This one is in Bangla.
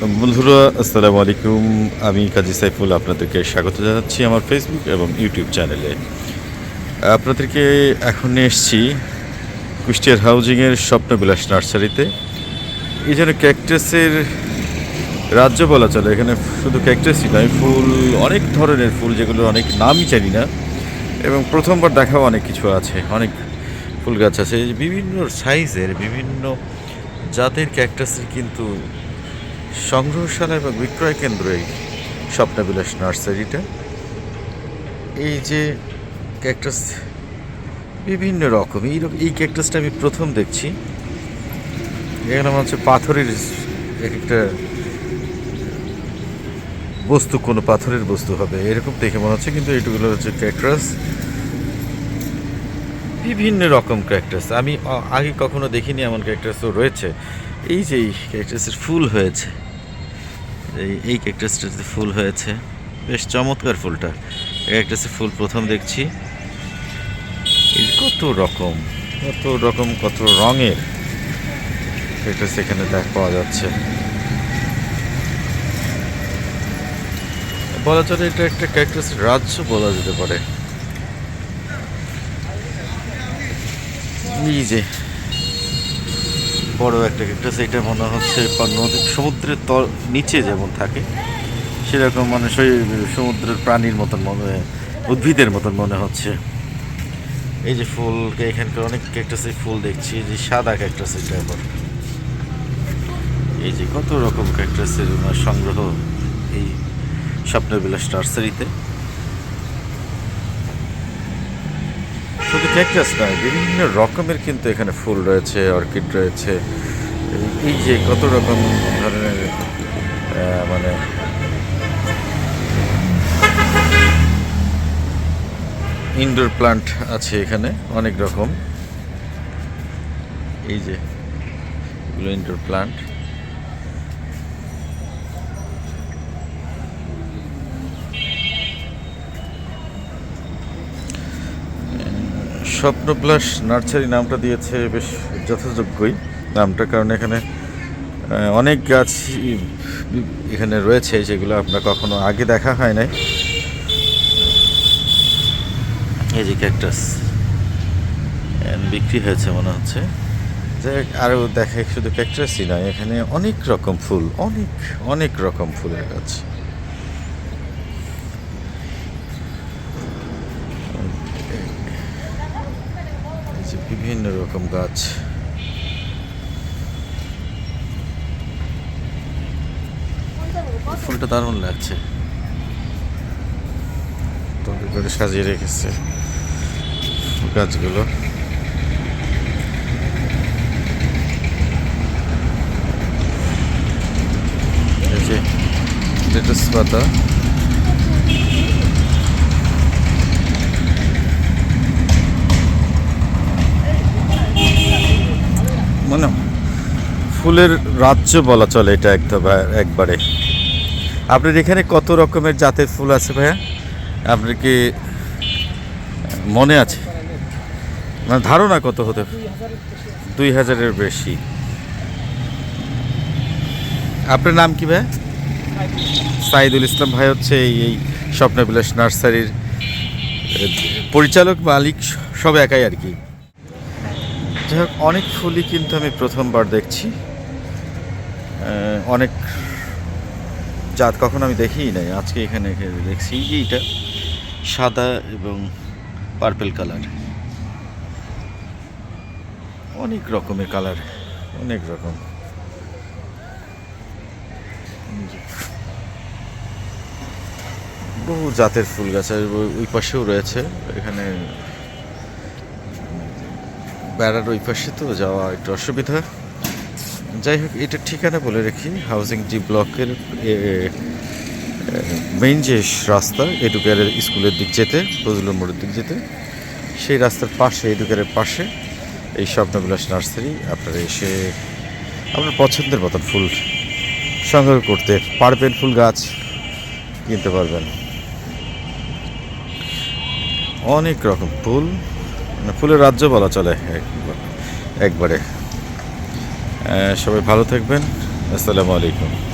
বন্ধুরা, আসসালামু আলাইকুম। আমি কাজী সাইফুল, আপনাদেরকে স্বাগত জানাচ্ছি আমার ফেসবুক এবং ইউটিউব চ্যানেলে আপনাদেরকে এখন এসছি কুষ্টিয়ার হাউজিংয়ের স্বপ্নবিলাস নার্সারিতে। এই যেন ক্যাকটাসের রাজ্য বলা চলে, এখানে শুধু ক্যাকটাসই নয়, ফুল, অনেক ধরনের ফুল, যেগুলোর অনেক নামই জানি না। এবং প্রথমবার দেখাও অনেক কিছু আছে, অনেক ফুল গাছ আছে। বিভিন্ন সাইজের বিভিন্ন জাতের ক্যাকটাসের কিন্তু সংগ্রহশালা এবং বিক্রয় কেন্দ্র এই স্বপ্নবিলাস নার্সারিটা। এই যে ক্যাকটাস, বিভিন্ন রকম, এই এই ক্যাকটাসটা আমি প্রথম দেখছি। এখানে মনে হচ্ছে পাথরের এক একটা বস্তু, কোনো পাথরের বস্তু হবে, এরকম দেখে মনে হচ্ছে, কিন্তু এটুকুলো হচ্ছে ক্যাকটাস। বিভিন্ন রকম ক্যাকটাস। আমি আগে কখনো দেখিনি এমন ক্যাকটাসও রয়েছে। এই যে এই ক্যাকটাসের ফুল হয়েছে। এই এই ক্যাকটাসটাতে ফুল হয়েছে, বেশ চমৎকার ফুলটা। এই ক্যাকটাসের ফুল প্রথম দেখছি। এই কত রকম কত রকম, কত রঙের ক্যাকটাস এখানে দেখ, পাওয়া যাচ্ছে। বলা চলে এটা একটা ক্যাকটাস রাজ্য বলা যেতে পারে। এই যে বড় একটা ক্যাকটাস এটা মনে হচ্ছে নদী, সমুদ্রের তল নিচে যেমন থাকে, সেরকম মানে সেই সমুদ্রের প্রাণীর মতন মনে, উদ্ভিদের মতন মনে হচ্ছে। এই যে ফুল এখানকার অনেক ক্যাকটাসের ফুল দেখছি যে সাদা ক্যাকটাস এটা আবার। এই যে কত রকম ক্যাকটাসের সংগ্রহ এই স্বপ্নবিলাস নার্সারিতে। ক্যাকটাস নয়, বিভিন্ন রকমের কিন্তু এখানে ফুল রয়েছে, অর্কিড রয়েছে। এই- যে কত রকম ধরনের মানে ইনডোর প্লান্ট আছে এখানে, অনেক রকম। এই যে, এগুলো ইনডোর প্লান্ট। স্বপ্নপ্লাস নার্সারি নামটা দিয়েছে বেশ যথাযোগ্যই নামটা কারণ এখানে অনেক গাছ এখানে রয়েছে যেগুলো আপনার কখনো আগে দেখা হয় নাই। এই যে ক্যাকটাস বিক্রি হয়েছে মনে হচ্ছে। যে আরও দেখে শুধু ক্যাকটাসই নয়, এখানে অনেক রকম ফুল, অনেক অনেক রকম ফুলের গাছ এই যে বিভিন্ন রকম গাছ। ফুলটা দারুণ লাগছে। তবে করে সাজিয়ে রেখেছে গাছগুলো। যে পাতা। মানে ফুলের রাজ্য বলা চলে এটা একবারে। আপনার এখানে কত রকমের জাতের ফুল আছে ভাইয়া? আপনার কি মনে আছে? মানে ধারণা কত হতে দুই হাজারের বেশি। আপনার নাম কি ভাই সাইদুল ইসলাম ভাই হচ্ছে এই এই স্বপ্নবিলাস নার্সারির পরিচালক, মালিক সব একাই আর কি। যাই হোক, অনেক ফুলই কিন্তু আমি প্রথমবার দেখছি। অনেক জাত কখনো আমি দেখিই নাই। আজকে এখানে দেখছি এইটা সাদা এবং পার্পেল কালার অনেক রকমের কালার অনেক রকম। বহু জাতের ফুল গাছ ওই পাশেও রয়েছে। এখানে বেড়ার ওই পাশে তো যাওয়া একটু অসুবিধা। যাই হোক, এটা ঠিকানা বলে রাখি হাউজিং জি ব্লকের মেইন যে রাস্তা এডুকেয়ারের স্কুলের দিক যেতে ফজলুর মোড়ের দিক যেতে, সেই রাস্তার পাশে এডুকেয়ারের পাশে, এই স্বপ্নবিলাস নার্সারি, আপনারা এসে আপনার পছন্দের মতন ফুল সংগ্রহ করতে পারবেন, ফুল গাছ কিনতে পারবেন। অনেক রকম ফুল ফুলের রাজ্য বলা চলে একবার- একবারে। সবাই ভালো থাকবেন। আসসালামু আলাইকুম।